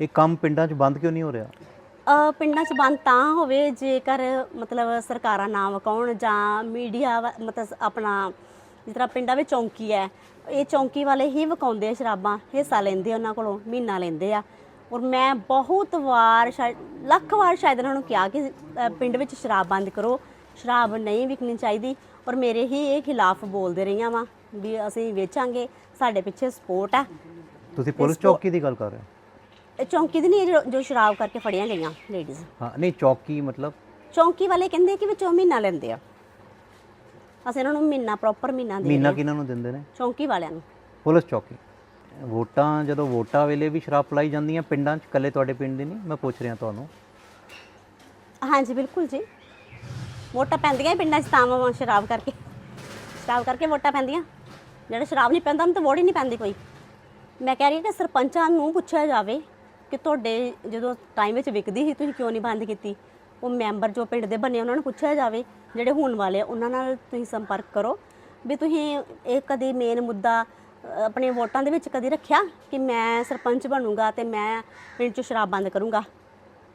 ਇਹ ਕੰਮ ਪਿੰਡਾਂ 'ਚ ਬੰਦ ਕਿਉਂ ਨਹੀਂ ਹੋ ਰਿਹਾ? ਅ, ਪਿੰਡਾਂ 'ਚ ਬੰਦ ਤਾਂ ਹੋਵੇ ਜੇਕਰ ਮਤਲਬ ਸਰਕਾਰਾਂ ਨਾ ਵਕਾਉਣ ਜਾਂ ਮੀਡੀਆ ਵਾ- ਮਤਲਬ ਆਪਣਾ ਜਿਸ ਤਰ੍ਹਾਂ ਪਿੰਡਾਂ ਵਿੱਚ ਚੌਂਕੀ ਹੈ ਇਹ ਚੌਂਕੀ ਵਾਲੇ ਹੀ ਵਕਾਉਂਦੇ ਆ ਸ਼ਰਾਬਾਂ ਹਿੱਸਾ ਲੈਂਦੇ ਆ ਉਹਨਾਂ ਕੋਲੋਂ ਮਹੀਨਾ ਲੈਂਦੇ ਆ। ਔਰ ਮੈਂ ਬਹੁਤ ਵਾਰ ਸ਼ਾਇਦ ਲੱਖ ਵਾਰ ਸ਼ਾਇਦ ਉਹਨਾਂ ਨੂੰ ਕਿਹਾ ਕਿ ਅ, ਪਿੰਡ ਵਿੱਚ ਸ਼ਰਾਬ ਬੰਦ ਕਰੋ ਸ਼ਰਾਬ ਨਹੀਂ ਵਿਕਣੀ ਚਾਹੀਦੀ। ਔਰ ਮੇਰੇ ਹੀ ਇਹ ਖਿਲਾਫ ਬੋਲਦੇ ਰਹੀਆਂ ਵਾਂ ਵੀ ਅਸੀਂ ਵੇਚਾਂਗੇ ਸਾਡੇ ਪਿੱਛੇ ਸਪੋਰਟ ਆ ਤੁਸੀਂ ਪੁਲਿਸ ਚੌਕੀ ਦੀ ਗੱਲ ਕਰ ਰਹੇ ਹੋ? ਚੌਂਕੀ ਦੀ ਨਹੀਂ ਜੋ- ਸ਼ਰਾਬ ਕਰਕੇ ਫੜੀਆਂ ਗਈਆਂ ਲੇਡੀਜ਼ ਹਾਂ ਨਹੀਂ ਚੌਕੀ ਮਤਲਬ? ਚੌਂਕੀ ਵਾਲੇ ਕਹਿੰਦੇ ਕਿ ਵਿੱਚੋਂ ਮਹੀਨਾ ਲੈਂਦੇ ਆ। ਅਸੀਂ ਇਹਨਾਂ ਨੂੰ ਮਹੀਨਾ ਪ੍ਰੋਪਰ ਮਹੀਨਾ ਦੇ ਮਹੀਨਾ ਕਿਹਨਾਂ ਨੂੰ ਦਿੰਦੇ ਨੇ। ਚੌਂਕੀ ਵਾਲਿਆਂ ਨੂੰ। ਪੁਲਿਸ ਚੌਕੀ। ਵੋਟਾਂ ਜਦੋਂ ਵੋਟਾਂ ਵੇਲੇ ਵੀ ਸ਼ਰਾਬ ਪਲਾਈ ਜਾਂਦੀਆਂ ਪਿੰਡਾਂ 'ਚ ਇਕੱਲੇ ਤੁਹਾਡੇ ਪਿੰਡ ਦੀ ਨਹੀਂ ਮੈਂ ਪੁੱਛ ਰਿਹਾ ਤੁਹਾਨੂੰ। ਹਾਂਜੀ ਬਿਲਕੁਲ ਜੀ। ਵੋਟਾਂ ਪੈਂਦੀਆਂ ਪਿੰਡਾਂ 'ਚ ਤਾਂ ਸ਼ਰਾਬ ਕਰਕੇ। ਸ਼ਰਾਬ ਕਰਕੇ ਵੋਟਾਂ ਪੈਂਦੀਆਂ। ਜਿਹੜਾ ਸ਼ਰਾਬ ਨਹੀਂ ਪੈਂਦਾ ਉਹਨੂੰ ਤਾਂ ਵੋਟ ਹੀ ਨਹੀਂ ਪੈਂਦੀ ਕੋਈ। ਮੈਂ ਕਹਿ ਰਹੀ ਹਾਂ ਕਿ ਸਰਪੰਚਾਂ ਨੂੰ ਪੁੱਛਿਆ ਜਾਵੇ ਕਿ ਤੁਹਾਡੇ ਜਦੋਂ ਟਾਈਮ ਵਿੱਚ ਵਿਕਦੀ ਸੀ ਤੁਸੀਂ ਕਿਉਂ ਨਹੀਂ ਬੰਦ ਕੀਤੀ? ਉਹ ਮੈਂਬਰ ਜੋ ਪਿੰਡ ਦੇ ਬਣੇ ਉਹਨਾਂ ਨੂੰ ਪੁੱਛਿਆ ਜਾਵੇ ਜਿਹੜੇ ਹੋਣ ਵਾਲੇ ਆ, ਉਹਨਾਂ ਨਾਲ ਤੁਸੀਂ ਸੰਪਰਕ ਕਰੋ। ਵੀ ਤੁਸੀਂ ਇਹ ਕਦੀ ਮੇਨ ਮੁੱਦਾ ਆਪਣੇ ਵੋਟਾਂ ਦੇ ਵਿੱਚ ਕਦੀ ਰੱਖਿਆ? ਕਿ ਮੈਂ ਸਰਪੰਚ ਬਣੂੰਗਾ ਤੇ ਮੈਂ ਪਿੰਡ 'ਚ ਸ਼ਰਾਬ ਬੰਦ ਕਰੂੰਗਾ?